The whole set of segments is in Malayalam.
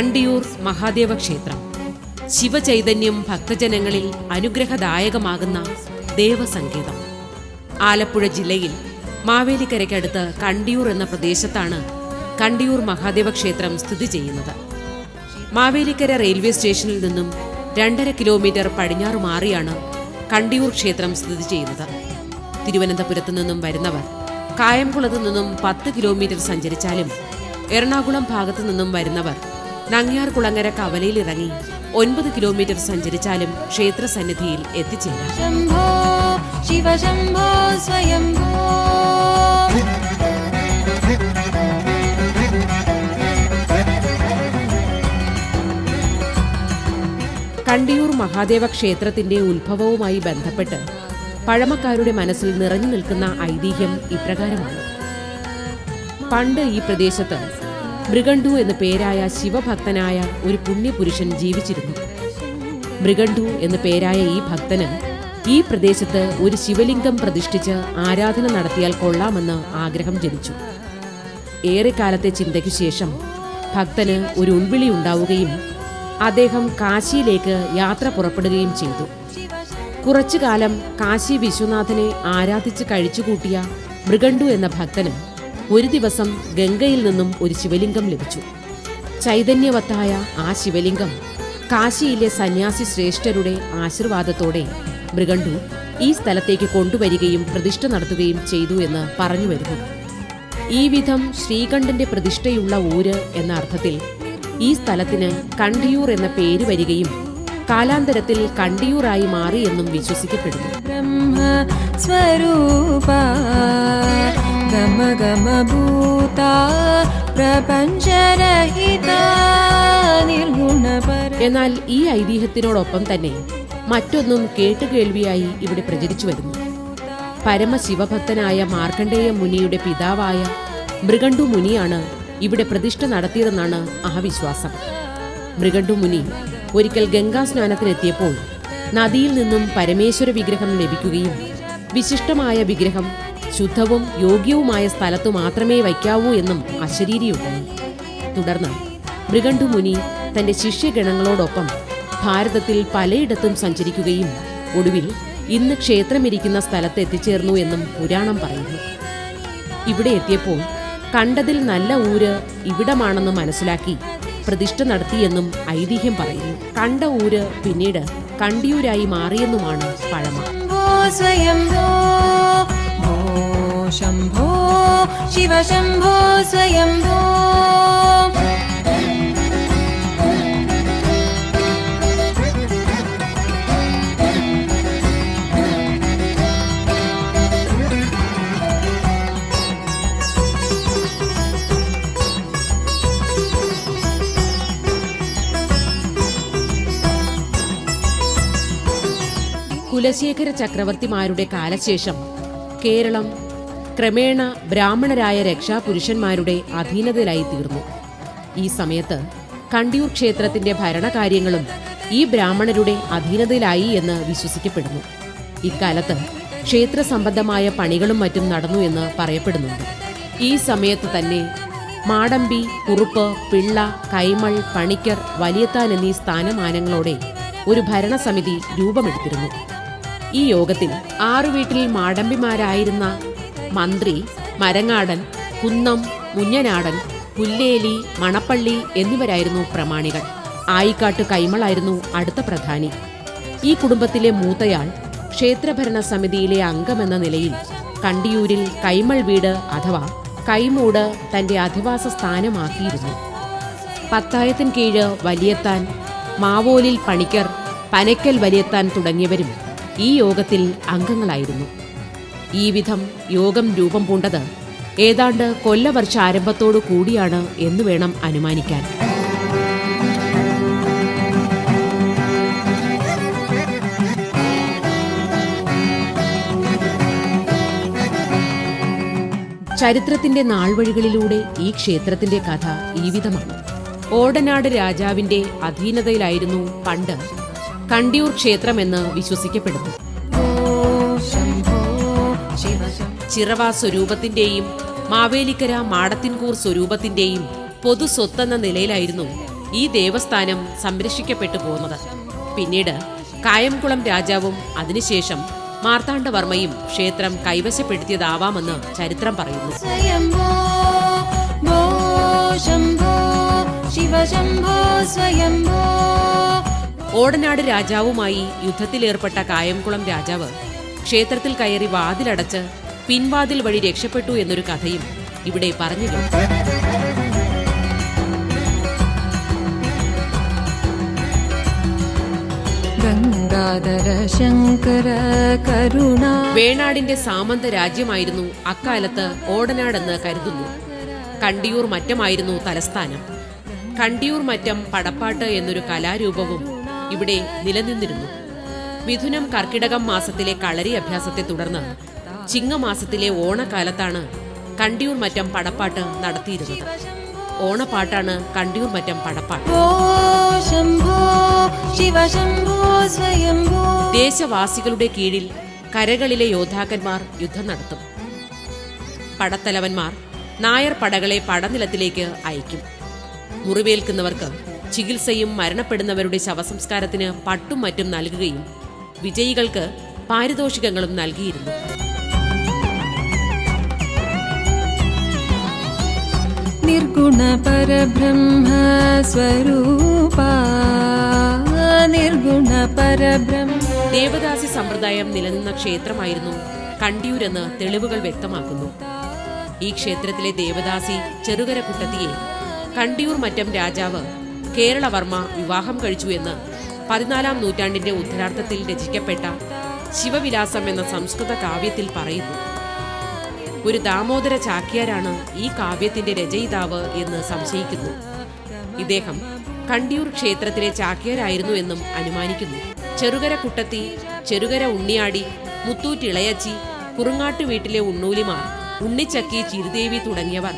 കണ്ടിയൂർ മഹാദേവ ക്ഷേത്രം. ശിവചൈതന്യം ഭക്തജനങ്ങളിൽ അനുഗ്രഹദായകമാകുന്ന ദേവസങ്കേതം. ആലപ്പുഴ ജില്ലയിൽ മാവേലിക്കരയ്ക്കടുത്ത് കണ്ടിയൂർ എന്ന പ്രദേശത്താണ് കണ്ടിയൂർ മഹാദേവ ക്ഷേത്രം സ്ഥിതി ചെയ്യുന്നത്. മാവേലിക്കര റെയിൽവേ സ്റ്റേഷനിൽ നിന്നും രണ്ടര കിലോമീറ്റർ പടിഞ്ഞാറ് മാറിയാണ് കണ്ടിയൂർ ക്ഷേത്രം സ്ഥിതി ചെയ്യുന്നത്. തിരുവനന്തപുരത്തു നിന്നും വരുന്നവർ കായംകുളത്ത് നിന്നും പത്ത് കിലോമീറ്റർ സഞ്ചരിച്ചാലും എറണാകുളം ഭാഗത്തു നിന്നും വരുന്നവർ നങ്ങിയാർ കുളങ്ങര കവലയിൽ ഇറങ്ങി ഒൻപത് കിലോമീറ്റർ സഞ്ചരിച്ചാലും ക്ഷേത്ര സന്നിധിയിൽ എത്തിച്ചേരാം കണ്ടിയൂർ മഹാദേവ ക്ഷേത്രത്തിന്റെ ഉത്ഭവവുമായി ബന്ധപ്പെട്ട് പഴമക്കാരുടെ മനസ്സിൽ നിറഞ്ഞു നിൽക്കുന്ന ഐതിഹ്യം ഇപ്രകാരമാണ്. പണ്ട് ഈ പ്രദേശത്ത് മൃഗണ്ടു എന്ന പേരായ ശിവഭക്തനായ ഒരു പുണ്യപുരുഷൻ ജീവിച്ചിരുന്നു. മൃഗണ്ടു എന്ന പേരായ ഈ ഭക്തന് ഈ പ്രദേശത്ത് ഒരു ശിവലിംഗം പ്രതിഷ്ഠിച്ച് ആരാധന നടത്തിയാൽ കൊള്ളാമെന്ന് ആഗ്രഹം ജനിച്ചു. ഏറെക്കാലത്തെ ചിന്തയ്ക്ക് ശേഷം ഭക്തന് ഒരു ഉൾവിളി ഉണ്ടാവുകയും അദ്ദേഹം കാശിയിലേക്ക് യാത്ര പുറപ്പെടുകയും ചെയ്തു. കുറച്ചു കാലം കാശി വിശ്വനാഥനെ ആരാധിച്ച് കഴിച്ചുകൂട്ടിയ മൃഗണ്ടു എന്ന ഭക്തന് ഒരു ദിവസം ഗംഗയിൽ നിന്നും ഒരു ശിവലിംഗം ലഭിച്ചു. ചൈതന്യവത്തായ ആ ശിവലിംഗം കാശിയിലെ സന്യാസി ശ്രേഷ്ഠരുടെ ആശീർവാദത്തോടെ മൃഗണ്ടു ഈ സ്ഥലത്തേക്ക് കൊണ്ടുവരികയും പ്രതിഷ്ഠ നടത്തുകയും ചെയ്തു എന്ന് പറഞ്ഞു വരുന്നു. ഈ വിധം ശ്രീകണ്ഠന്റെ പ്രതിഷ്ഠയുള്ള ഊര് എന്ന അർത്ഥത്തിൽ ഈ സ്ഥലത്തിന് കണ്ടിയൂർ എന്ന പേര് വരികയും കാലാന്തരത്തിൽ കണ്ടിയൂറായി മാറിയെന്നും വിശ്വസിക്കപ്പെടുന്നു. ഗമഗമഭൂതാ പ്രപഞ്ചരഹിത നിർഗുണപര എന്നാൽ ഈ ഐതിഹ്യത്തിനോടൊപ്പം തന്നെ മറ്റൊന്നും കേട്ടുകേൾവിയായി ഇവിടെ പ്രചരിച്ചു വരുന്നു. പരമശിവഭക്തനായ മാർക്കണ്ഡേയ മുനിയുടെ പിതാവായ മൃഗണ്ടു മുനിയാണ് ഇവിടെ പ്രതിഷ്ഠ നടത്തിയതെന്നാണ് അഹവിശ്വാസം. മൃഗണ്ടു മുനി ഒരിക്കൽ ഗംഗാ സ്നാനത്തിനെത്തിയപ്പോൾ നദിയിൽ നിന്നും പരമേശ്വര വിഗ്രഹം ലഭിക്കുകയും വിശിഷ്ടമായ വിഗ്രഹം ശുദ്ധവും യോഗ്യവുമായ സ്ഥലത്തു മാത്രമേ വയ്ക്കാവൂ എന്നും അശരീരിയുണ്ടായി തുടർന്ന് മൃഗണ്ഡു മുനി തന്റെ ശിഷ്യഗണങ്ങളോടൊപ്പം ഭാരതത്തിൽ പലയിടത്തും സഞ്ചരിക്കുകയും ഒടുവിൽ ഇന്ന് ക്ഷേത്രമിരിക്കുന്ന സ്ഥലത്ത് എത്തിച്ചേർന്നു എന്നും പുരാണം പറയുന്നു. ഇവിടെ എത്തിയപ്പോൾ കണ്ടതിൽ നല്ല ഊര് ഇവിടമാണെന്ന് മനസ്സിലാക്കി പ്രതിഷ്ഠ നടത്തിയെന്നും ഐതിഹ്യം പറയുന്നു. കണ്ട ഊര് പിന്നീട് കണ്ടിയൂരായി മാറിയെന്നുമാണ് പഴമ. സ്വയം शम्भो शिव शम्भो स्वयम्भो കുലശേഖര ചക്രവർത്തിമാരുടെ കാലശേഷം കേരളം ക്രമേണ ബ്രാഹ്മണരായ രക്ഷാപുരുഷന്മാരുടെ അധീനതയിലായി തീർന്നു. ഈ സമയത്ത് കണ്ടിയൂർ ക്ഷേത്രത്തിന്റെ ഭരണകാര്യങ്ങളും ഈ ബ്രാഹ്മണരുടെ അധീനതയിലായി എന്ന് വിശ്വസിക്കപ്പെടുന്നു. ഇക്കാലത്ത് ക്ഷേത്ര സംബന്ധമായ പണികളും മറ്റും നടന്നു എന്ന് പറയപ്പെടുന്നുണ്ട്. ഈ സമയത്ത് തന്നെ മാടമ്പി കുറുപ്പ് പിള്ള കൈമൾ പണിക്കർ വലിയത്താൻ എന്നീ സ്ഥാനമാനങ്ങളോടെ ഒരു ഭരണസമിതി രൂപമെടുത്തിരുന്നു. ഈ യോഗത്തിൽ ആറു വീട്ടിൽ മാടമ്പിമാരായിരുന്ന മന്ത്രി മരങ്ങാടൻ കുന്നം മുഞ്ഞനാടൻ പുല്ലേലി മണപ്പള്ളി എന്നിവരായിരുന്നു പ്രമാണികൾ. ആയിക്കാട്ട് കൈമളായിരുന്നു അടുത്ത പ്രധാനി. ഈ കുടുംബത്തിലെ മൂത്തയാൾ ക്ഷേത്രഭരണ സമിതിയിലെ അംഗമെന്ന നിലയിൽ കണ്ടിയൂരിൽ കൈമൾ വീട് അഥവാ കൈമൂട് തന്റെ അധിവാസ സ്ഥാനമാക്കിയിരുന്നു. പത്തായത്തിൻ കീഴ് വലിയത്താൻ മാവോലിൽ പണിക്കർ പനയ്ക്കൽ വലിയത്താൻ തുടങ്ങിയവരും ഈ യോഗത്തിൽ അംഗങ്ങളായിരുന്നു. ഈ വിധം യോഗം രൂപം പൂണ്ടത് ഏതാണ്ട് കൊല്ലവർഷ ആരംഭത്തോടു കൂടിയാണ് എന്ന് വേണം അനുമാനിക്കാൻ. ചരിത്രത്തിന്റെ നാൾവഴികളിലൂടെ ഈ ക്ഷേത്രത്തിന്റെ കഥ ഈ വിധമാണ്. ഓടനാട് രാജാവിന്റെ അധീനതയിലായിരുന്നു പണ്ട് കണ്ടിയൂർ ക്ഷേത്രമെന്ന് വിശ്വസിക്കപ്പെടുന്നു. ചിറവ സ്വരൂപത്തിന്റെയും മാവേലിക്കര മാടത്തിൻകൂർ സ്വരൂപത്തിന്റെയും പൊതു സ്വത്തെന്ന നിലയിലായിരുന്നു ഈ ദേവസ്ഥാനം സംരക്ഷിക്കപ്പെട്ടു പോകുന്നത് പിന്നീട് കായംകുളം രാജാവും അതിനുശേഷം മാർത്താണ്ഡവർമ്മയും ക്ഷേത്രം കൈവശപ്പെടുത്തിയതാവാമെന്ന് ചരിത്രം പറയുന്നു. ഓടനാട് രാജാവുമായി യുദ്ധത്തിലേർപ്പെട്ട കായംകുളം രാജാവ് ക്ഷേത്രത്തിൽ കയറി വാതിലടച്ച് പിൻവാതിൽ വഴി രക്ഷപ്പെട്ടു എന്നൊരു കഥയും ഇവിടെ പറഞ്ഞു വേണാടിന്റെ സാമന്ത രാജ്യമായിരുന്നു അക്കാലത്ത് ഓടനാടെന്ന് കരുതുന്നു. കണ്ടിയൂർ മറ്റമായിരുന്നു തലസ്ഥാനം. കണ്ടിയൂർ മറ്റം പടപ്പാട്ട് എന്നൊരു കലാരൂപവും ഇവിടെ നിലനിന്നിരുന്നു. മിഥുനം കർക്കിടകം മാസത്തിലെ കളരി അഭ്യാസത്തെ തുടർന്ന് ചിങ്ങമാസത്തിലെ ഓണക്കാലത്താണ് കണ്ടിയൂർ മറ്റം പടപ്പാട്ട് നടത്തിയിരുന്നത്. ഓണപ്പാട്ടാണ് കണ്ടിയൂർ മറ്റം പടപ്പാട്ട്. ദേശവാസികളുടെ കീഴിൽ കരകളിലെ യോദ്ധാക്കന്മാർ യുദ്ധം നടത്തും. പടത്തലവന്മാർ നായർ പടകളെ പടനിലത്തിലേക്ക് അയക്കും. മുറിവേൽക്കുന്നവർക്ക് ചികിത്സയും മരണപ്പെടുന്നവരുടെ ശവസംസ്കാരത്തിന് പട്ടും മറ്റും നൽകുകയും വിജയികൾക്ക് പാരിതോഷികങ്ങളും നൽകിയിരുന്നു. निर्गुण परब्रह्म स्वरूपा निर्गुण परब्रह्म ദേവദാസി സമ്പ്രദായം നിലനിന്ന ക്ഷേത്രമായിരുന്നു കണ്ടിയൂരെന്ന് തെളിവുകൾ വ്യക്തമാക്കുന്നു ഈ ക്ഷേത്രത്തിലെ ദേവദാസി ചെറുകര കുട്ടത്തിയെ കണ്ടിയൂർ മറ്റം രാജാവ് കേരളവർമ്മ വിവാഹം കഴിച്ചു എന്ന് പതിനാലാം നൂറ്റാണ്ടിന്റെ ഉത്തരാർത്ഥത്തിൽ രചിക്കപ്പെട്ട ശിവവിലാസം എന്ന സംസ്കൃത കാവ്യത്തിൽ പറയുന്നു ഒരു ദാമോദര ചാക്യാരാണ് ഈ കാവ്യത്തിന്റെ രചയിതാവ് എന്ന് സംശയിക്കുന്നു. ഇദ്ദേഹം കണ്ടിയൂർ ക്ഷേത്രത്തിലെ ചാക്യാരായിരുന്നു എന്നും അനുമാനിക്കുന്നു. ചെറുകര കുട്ടത്തി ചെറുകര ഉണ്ണിയാടി മുത്തൂറ്റിളയച്ചി കുറുങ്ങാട്ടു വീട്ടിലെ ഉണ്ണൂലിമാർ ഉണ്ണിച്ചക്കി ചിരുദേവി തുടങ്ങിയവർ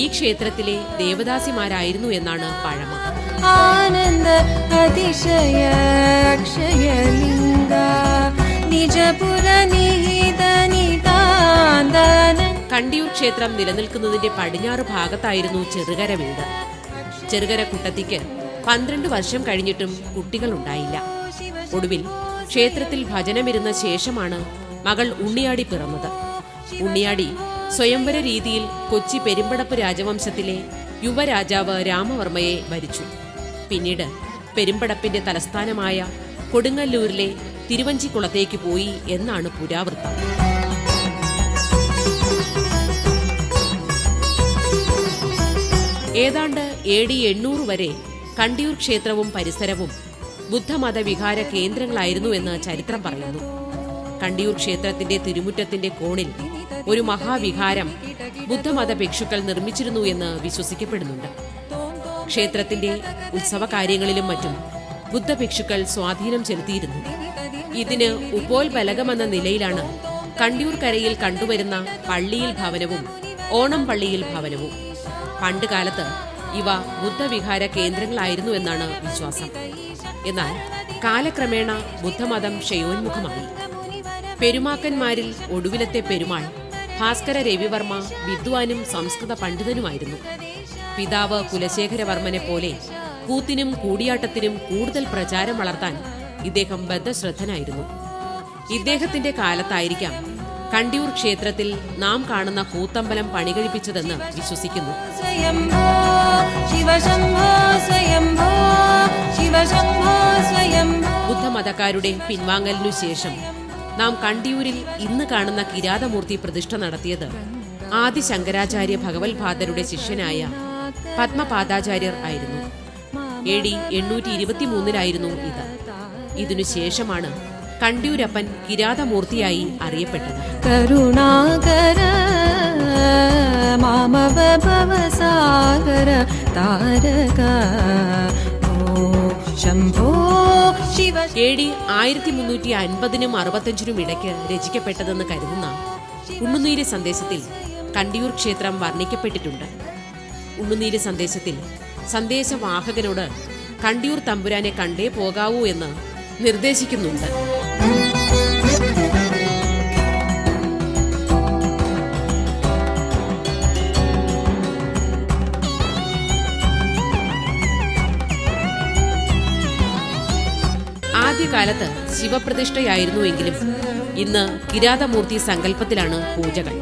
ഈ ക്ഷേത്രത്തിലെ ദേവദാസിമാരായിരുന്നു എന്നാണ് പഴമ. ആനന്ദ അതിശയ അക്ഷയലിംഗ നിജപുര നിഹിതാ കണ്ടിയൂർ ക്ഷേത്രം നിലനിൽക്കുന്നതിന്റെ പടിഞ്ഞാറ് ഭാഗത്തായിരുന്നു ചെറുകര വീട്. ചെറുകര കുട്ടത്തിക്ക് പന്ത്രണ്ട് വർഷം കഴിഞ്ഞിട്ടും കുട്ടികളുണ്ടായില്ല. ഒടുവിൽ ക്ഷേത്രത്തിൽ ഭജനമിരുന്ന ശേഷമാണ് മകൾ ഉണ്ണിയാടി പിറന്നത്. ഉണ്ണിയാടി സ്വയംവര രീതിയിൽ കൊച്ചി പെരുമ്പടപ്പ് രാജവംശത്തിലെ യുവരാജാവ് രാമവർമ്മയെ ഭരിച്ചു പിന്നീട് പെരുമ്പടപ്പിന്റെ തലസ്ഥാനമായ കൊടുങ്ങല്ലൂരിലെ തിരുവഞ്ചിക്കുളത്തേക്ക് പോയി എന്നാണ് പുരാവൃത്തം. ഏതാണ്ട് എ ഡി എണ്ണൂറ് വരെ കണ്ടിയൂർ ക്ഷേത്രവും പരിസരവും ബുദ്ധമത വിഹാര കേന്ദ്രങ്ങളായിരുന്നു എന്ന് ചരിത്രം പറയുന്നു. കണ്ടിയൂർ ക്ഷേത്രത്തിന്റെ തിരുമുറ്റത്തിന്റെ കോണിൽ ഒരു മഹാവിഹാരം ബുദ്ധമത ഭിക്ഷുക്കൾ നിർമ്മിച്ചിരുന്നു എന്ന് വിശ്വസിക്കപ്പെടുന്നുണ്ട്. ക്ഷേത്രത്തിന്റെ ഉത്സവ കാര്യങ്ങളിലും മറ്റും ബുദ്ധഭിക്ഷുക്കൾ സ്വാധീനം ചെലുത്തിയിരുന്നു. ഇതിന് ഉപോത്ബലകമെന്ന നിലയിലാണ് കണ്ടിയൂർ കരയിൽ കണ്ടുവരുന്ന പള്ളിയിൽ ഭവനവും ഓണം പള്ളിയിൽ ഭവനവും. പണ്ട് കാലത്ത് ഇവ ബുദ്ധവിഹാര കേന്ദ്രങ്ങളായിരുന്നു എന്നാണ് വിശ്വാസം. എന്നാൽ കാലക്രമേണ ബുദ്ധമതം ക്ഷയോന്മുഖമായി. പെരുമാക്കന്മാരിൽ ഒടുവിലത്തെ പെരുമാൾ ഭാസ്കര രവിവർമ്മ വിദ്വാനും സംസ്കൃത പണ്ഡിതനുമായിരുന്നു. പിതാവ് കുലശേഖരവർമ്മനെ പോലെ കൂത്തിനും കൂടിയാട്ടത്തിനും കൂടുതൽ പ്രചാരം വളർത്താൻ ഇദ്ദേഹം ബദ്ധശ്രദ്ധനായിരുന്നു. ഇദ്ദേഹത്തിന്റെ കാലത്തായിരിക്കാം കണ്ടിയൂർ ക്ഷേത്രത്തിൽ നാം കാണുന്ന കൂത്തമ്പലം പണികഴിപ്പിച്ചതെന്ന് വിശ്വസിക്കുന്നു. ബുദ്ധമതക്കാരുടെ പിൻവാങ്ങലിനു ശേഷം നാം കണ്ടിയൂരിൽ ഇന്ന് കാണുന്ന കിരാതമൂർത്തി പ്രതിഷ്ഠ നടത്തിയത് ആദി ശങ്കരാചാര്യ ഭഗവത്ഭാദരുടെ ശിഷ്യനായ പത്മപാദാചാര്യർ ആയിരുന്നു. എ ഡി എണ്ണൂറ്റി ഇരുപത്തിമൂന്നിലായിരുന്നു ഇത്. ഇതിനുശേഷമാണ് കണ്ടിയൂരപ്പൻ കിരാതമൂർത്തിയായി അറിയപ്പെട്ടത്. കരുണാകര മാമവസാകര താരക ശംഭോ ശിവ. എ ഡി ആയിരത്തി മുന്നൂറ്റി അൻപതിനും അറുപത്തഞ്ചിനും ഇടയ്ക്ക് രചിക്കപ്പെട്ടതെന്ന് കരുതുന്ന ഉണ്ണുനീര് സന്ദേശത്തിൽ കണ്ടിയൂർ ക്ഷേത്രം വർണിക്കപ്പെട്ടിട്ടുണ്ട്. ഉണ്ണുനീര് സന്ദേശത്തിൽ സന്ദേശവാഹകനോട് കണ്ടിയൂർ തമ്പുരാനെ കണ്ടേ പോകാവൂ എന്ന് നിർദ്ദേശിക്കുന്നുണ്ട്. ആദ്യകാലത്ത് ശിവപ്രതിഷ്ഠയായിരുന്നുവെങ്കിലും ഇന്ന് കിരാതമൂർത്തി സങ്കല്പത്തിലാണ് പൂജകൾ.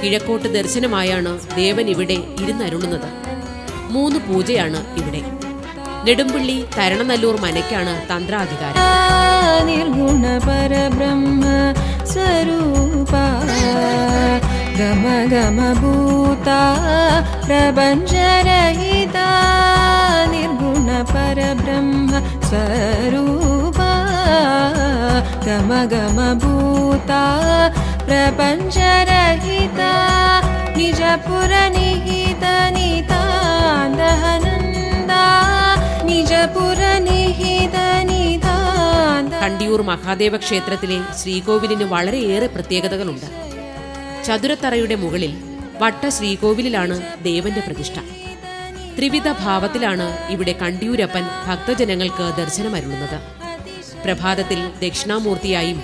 കിഴക്കോട്ട് ദർശനമായാണ് ദേവൻ ഇവിടെ ഇരുന്നരുളുന്നത്. മൂന്ന് പൂജയാണ് ഇവിടെ. നെടുമ്പള്ളി തരണനല്ലൂർ മനയ്ക്കാണ് തന്ത്രാധികാരം. നിർഗുണ പരബ്രഹ്മ പ്രപഞ്ചരഹിത നിർഗുണ പരബ്രഹ്മ സ്വരൂപ गम गम भूता प्रपञ्चरहिता निजपुरनिहित नितान्दहनन्दा निजपुरनिहित नितान्द കണ്ടിയൂർ മഹാദേവ ക്ഷേത്രത്തിലെ ശ്രീകോവിലിന് വളരെയേറെ പ്രത്യേകതകളുണ്ട് ചതുരത്തറയുടെ മുകളിൽ വട്ട ശ്രീകോവിലിലാണ് ദേവന്റെ പ്രതിഷ്ഠ ത്രിവിധ ഭാവത്തിലാണ് ഇവിടെ കണ്ടിയൂരപ്പൻ ഭക്തജനങ്ങൾക്ക് ദർശനമരുളുന്നത് പ്രഭാതത്തിൽ ദക്ഷിണാമൂർത്തിയായും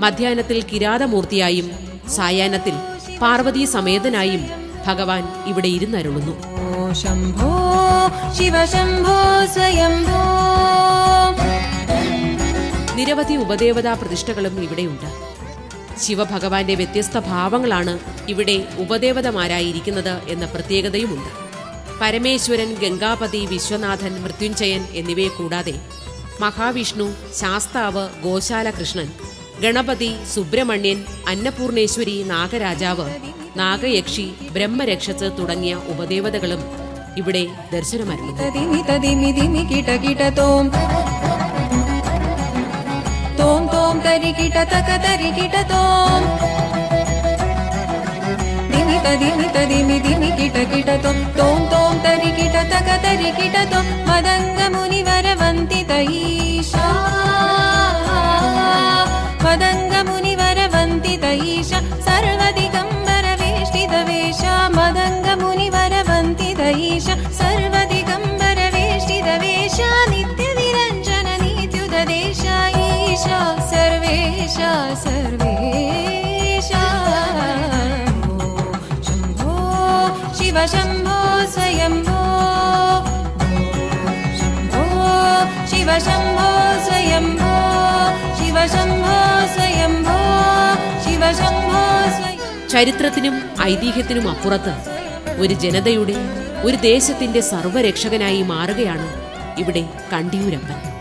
മധ്യാഹ്നത്തിൽ കിരാതമൂർത്തിയായും സായാഹ്നത്തിൽ പാർവതി സമേതനായും ഭഗവാൻ ഇവിടെ ഇരുന്നരുളുന്നു. ശംഭോ ശിവശംഭോ സ്വയംഭോ. നിരവധി ഉപദേവതാ പ്രതിഷ്ഠകളും ഇവിടെയുണ്ട്. ശിവഭഗവാന്റെ വ്യത്യസ്ത ഭാവങ്ങളാണ് ഇവിടെ ഉപദേവതമാരായിരിക്കുന്നത് എന്ന പ്രത്യേകതയുമുണ്ട്. പരമേശ്വരൻ ഗംഗാപതി വിശ്വനാഥൻ മൃത്യുഞ്ജയൻ എന്നിവയെ കൂടാതെ മഹാവിഷ്ണു ശാസ്താവ് ഗോശാലകൃഷ്ണൻ ഗണപതി സുബ്രഹ്മണ്യൻ അന്നപൂർണേശ്വരി നാഗരാജാവ് നാഗയക്ഷി ബ്രഹ്മരക്ഷസ് തുടങ്ങിയ ഉപദേവതകളും ഇവിടെ ദർശനമരുന്നു തോം തോം മദംഗ തൈ मदङ्गमुनिवरवन्ति तैषा सर्वदिगम्बरवेष्टितवेषा मदङ्गमुनिवरवन्ति तैषा सर्वदिगम्बरवेष्टितवेषा नित्यनिरञ्जन नीत्युददेशा ईशा सर्वेशा सर्वेशा शम्भो शिव शम्भो स्वयम्भो शम्भो शिव शम्भो ചരിത്രത്തിനും ഐതിഹ്യത്തിനും അപ്പുറത്ത് ഒരു ജനതയുടെ ഒരു ദേശത്തിന്റെ സർവരക്ഷകനായി മാറുകയാണ് ഇവിടെ കണ്ടിയൂരപ്പൻ.